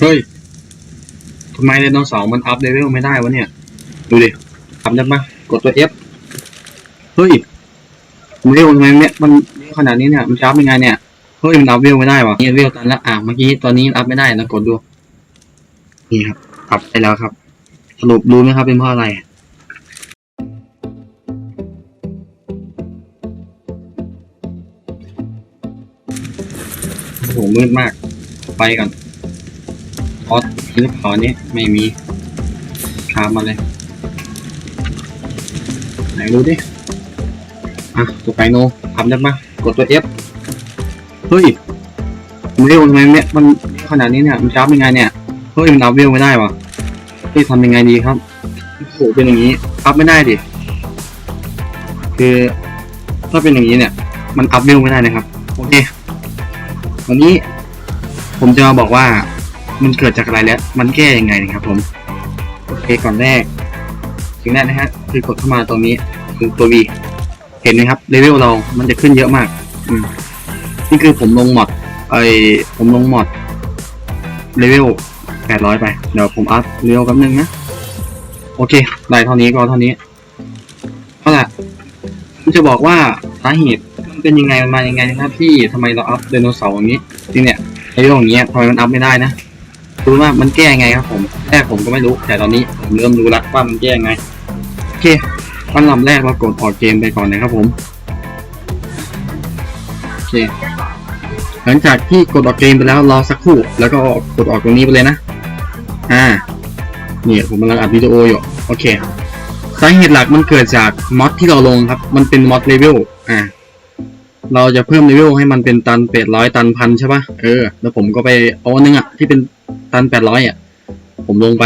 เฮ้ยทำไมไดโนเสาร์มันอัพเลเวลไม่ได้วะเนี่ย ดูดิทำได้ปะกดตัว F เฮ้ยเลเวลทำไมเนี่ยมันเร็วขนาดนี้เนี่ยมันจ้าเป็นไงเนี่ยเฮ้ยมันอัพเวลไม่ได้วะนี่เวลตันแล้วอะเมื่อกี้ตอนนี้อัพไม่ได้นะกดดูนี่ครับอัพไปแล้วครับ สรุปรู้ไหมครับเป็นเพราะอะไรโอ้โหมืดมากไปก่อน ออสมีหรือเปล่านี้ไม่มีคามมาเลย ไหนดูดิ อะตัวไปโนทำได้ปะกดตัว F เฮ้ยมันเร็วทำไมเนี่ยมันขนาดนี้เนี่ยมันจ้าเป็นไงเนี่ยเฮ้ยมันอัพเวลไม่ได้วะเฮ้ยทำยังไงดีครับโอ้โหเป็นอย่างนี้อัพไม่ได้ดิคือ ถ้าเป็นอย่างนี้เนี่ย มันอัพเวลไม่ได้นะครับโอเควันนี้ผมจะมาบอกว่า มันเกิดจากอะไรแล้ว มันแก้ยังไงนะครับผม โอเคก่อนแรกสิ่งแรกนะฮะคือกดเข้ามาตรงนี้คือตัว V เห็นไหมครับเลเวลเรา มันจะขึ้นเยอะมากอืมนี่คือผมลงมอดไอผมลงมอดเลเวลแปดร้อยไป เดี๋ยวผมอัพเลเวลแป๊บนึงนะ โอเค ได้เท่านี้ก็เท่านี้เอาล่ะผมจะบอกว่าสาเหตุมันเป็นยังไงมันมายังไงนะครับที่ทำไมเราอัพไดโนเสาร์อย่างนี้จริงเนี่ยเลเวลอย่างเงี้ยทำไมมันอัพไม่ได้นะ รู้ว่ามันแก้ยังไงครับผมแรกผมก็ไม่รู้ แต่ตอนนี้ผมเริ่มรู้ล้วว่ามันแก้ยังไง โอเคอันลำแรกเรากดออกเกมไปก่อนนะครับผม โอเค หลังจากที่กดออกเกมไปแล้วรอสักครู่ แล้วก็กดออกตรงนี้ไปเลยนะ อ่า เนี่ยผมกำลังอัดวิดีโออยู่ โอเค สาเหตุหลักมันเกิดจากม็อดที่เราลงครับ มันเป็นม็อดเลเวล อ่าเราจะเพิ่มเลเวลให้มันเป็นตันแปดร้อยตันพันใช่ปะเออ แล้วผมก็ไปเอาอันนึงอะที่เป็น ตันแปดร้อยอะ ผมลงไป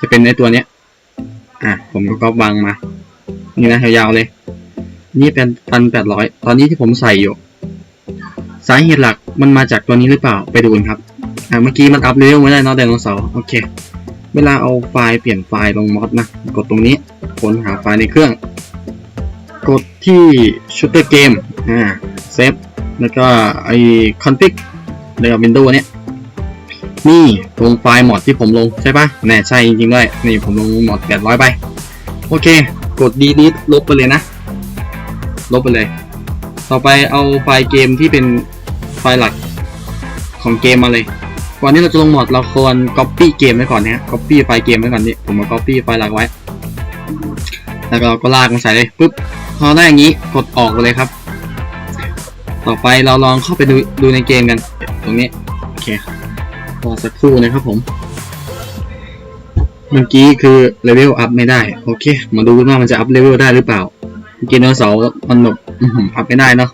จะเป็นในตัวเนี้ย อะ ผมก็ก๊อปวางมา นี่นะยาวๆเลย นี่เป็นตันแปดร้อยตอนนี้ที่ผมใส่อยู่ สาเหตุหลักมันมาจากตัวนี้หรือเปล่า ไปดูกันครับ อ่าเมื่อกี้มันอัพเลเวลไม่ได้นอะไดโนเสาร์ โอเค เวลาเอาไฟล์เปลี่ยนไฟล์ลงมอดนะ กดตรงนี้ ค้นหาไฟล์ในเครื่อง กดที่ shooter game อ่า เซฟ แล้วก็ไอ config แล้วก็ windows เนี้ย นี่ลงไฟล์มอดที่ผมลงใช่ปะแน่ใช่จริงๆด้วยนี่ผมลงมอด800ไปโอเค กด delete ลบไปเลยนะ ลบไปเลย ต่อไปเอาไฟล์เกมที่เป็นไฟล์หลักของเกมมาเลยก่อนที่เราจะลงมอดเราควร copy เกมไว้ก่อนนะฮะ copy ไฟล์เกมไว้ก่อนนี่ผมมา copy ไฟล์หลักไว้ แล้วก็ก็ลากมาใส่เลยปุ๊บพอได้อย่างนี้กดออกไปเลยครับ ต่อไปเราลองเข้าไปดูดูในเกมกัน ตรงนี้ โอเค รอสักครู่นะครับผม เมื่อกี้คือเลเวลอัพไม่ได้ โอเค มาดูกันว่ามันจะอัพเลเวลได้หรือเปล่า เมื่อกี้เนอร์เสามันแบบอัพไม่ได้เนาะ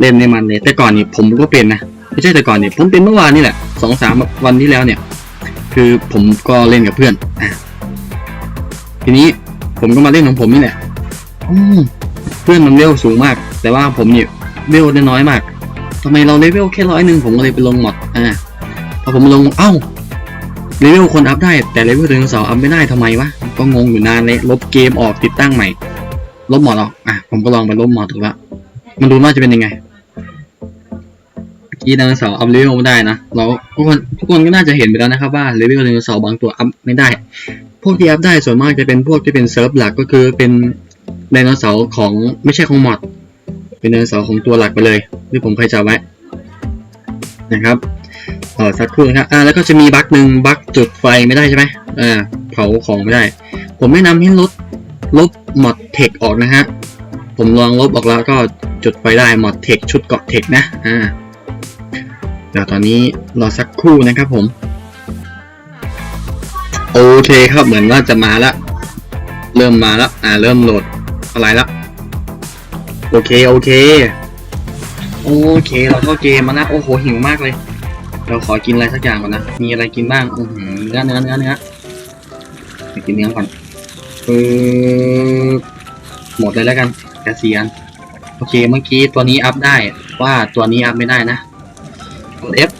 เล่นในมันเลย แต่ก่อนนี่ผมก็เป็นนะ ไม่ใช่แต่ก่อนนี่ผมเป็นเมื่อวานนี่แหละสองสามวันที่แล้วเนี่ย คือผมก็เล่นกับเพื่อนอทีนี้ผมก็มาเล่นของผมนี่แหละเพื่อนมันเลเวลสูงมาก แต่ว่าผมเนี่ยเลเวลน้อยมากทำไมเราเลเวลแค่ร้อยหนึ่งผมก็เลยไปลงหมดอ่า อผมลงเอ้าเลเวลคนอัพได้ แต่เลเวลไดโนเสาร์อัพไม่ได้ทำไมวะก็งงอยู่นานเลยลบเกมออกติดตั้งใหม่ลบหมดออกอะผมก็ลองไปลบหมดถูกละมันดูน่าจะเป็นยังไงที่ไดโนเสาร์อัพเลเวลไม่ได้นะเราทุกคนทุกคนก็น่าจะเห็นไปแล้วนะครับว่าเลเวลไดโนเสาร์บางตัวอัพไม่ได้ พวกที่อัพได้ส่วนมากจะเป็นพวกที่เป็นเซิร์ฟหลักก็คือเป็นไดโนเสาร์ของไม่ใช่ของมอดเป็นไดโนเสาร์ของตัวหลักไปเลยที่ผมเคยจับไว้นะครับ ออสักครู่นะครับอ่าแล้วก็จะมีบั๊กหนึ่งบั๊กจุดไฟไม่ได้ใช่ไหมอ่าเผาของไม่ได้ ผมแนะนำให้ลดลบมอดเทคออกนะฮะผมลองลบออกแล้วก็จุดไฟได้มอดเทคชุดเกาะเทคนะอ่าเดี๋ยวตอนนี้รอสักครู่นะครับผมโอเคครับเหมือนว่าจะมาล้วเริ่มมาล้วอ่าเริ่มโหลดอะไรล้วโอเคโอเคโอเคเราเข้าเกมมานะโอ้โหหิวมากเลย เราขอกินอะไรสักอย่างก่อนนะ มีอะไรกินบ้างอือหือเนื้อเนื้อเนื้อเนื้อไปกินเนื้อก่อนเออหมดเลยแล้วกันแค่สี่อันโอเคเมื่อกี้ตัวนี้อัพได้ว่าตัวนี้อัพไม่ได้นะกด F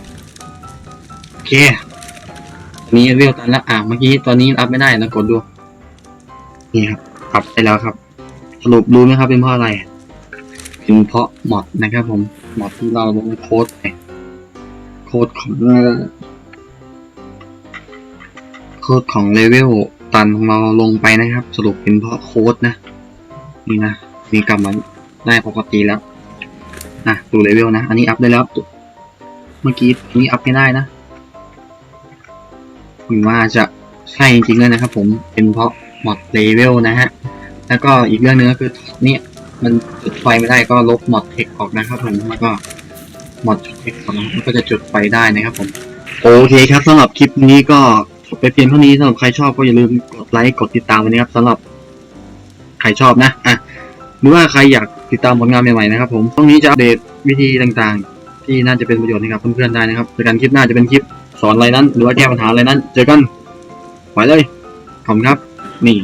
โอเคนี่เวลตันแล้วอะเมื่อกี้ตัวนี้อัพไม่ได้นะกดดูนี่ครับอัพไปแล้วครับ สรุปรู้ไหมครับเป็นเพราะอะไร เป็นเพราะมอดนะครับผมมอดที่เราลงโค้ดไป โค้ดของค้ดของเลเวลตันของเราลงไปนะครับ สรุปเป็นเพราะโค้ดนะ นี่นะ มีกลับมาได้ปกติแล้วนะดูเลเวลนะ อันนี้อัพได้แล้ว เมื่อกี้อันนี้อัพไม่ได้นะผมว่าจะใช่จริงๆเลยนะครับผมเป็นเพราะหมดเลเวลนะฮะ แล้วก็อีกเรื่องหนึงก็คือเนี่ยมันจุดไฟไม่ได้ก็ลบหมดเทคออกนะครับผมแล้วก็ หมอดเทคออกนะมันก็จะจุดไฟได้นะครับผม โอเคครับสำหรับคลิปนี้ก็จบไปเพียงเท่านี้สำหรับใครชอบก็อย่าลืมกดไลค์กดติดตามไว้นะครับสำหรับใครชอบนะอะหรือว่าใครอยากติดตามผลงานใหม่ๆนะครับผมตรงนี้จะอัปเดตวิธีต่างๆ ที่น่าจะเป็นประโยชน์ให้กับเพื่อนๆได้นะครับในการคลิปหน้าจะเป็นคลิปสอนอะไรนั้น หรือว่าแก้ปัญหาอะไรนั้น เจอกันไปเลยขอบคุณครับ นี่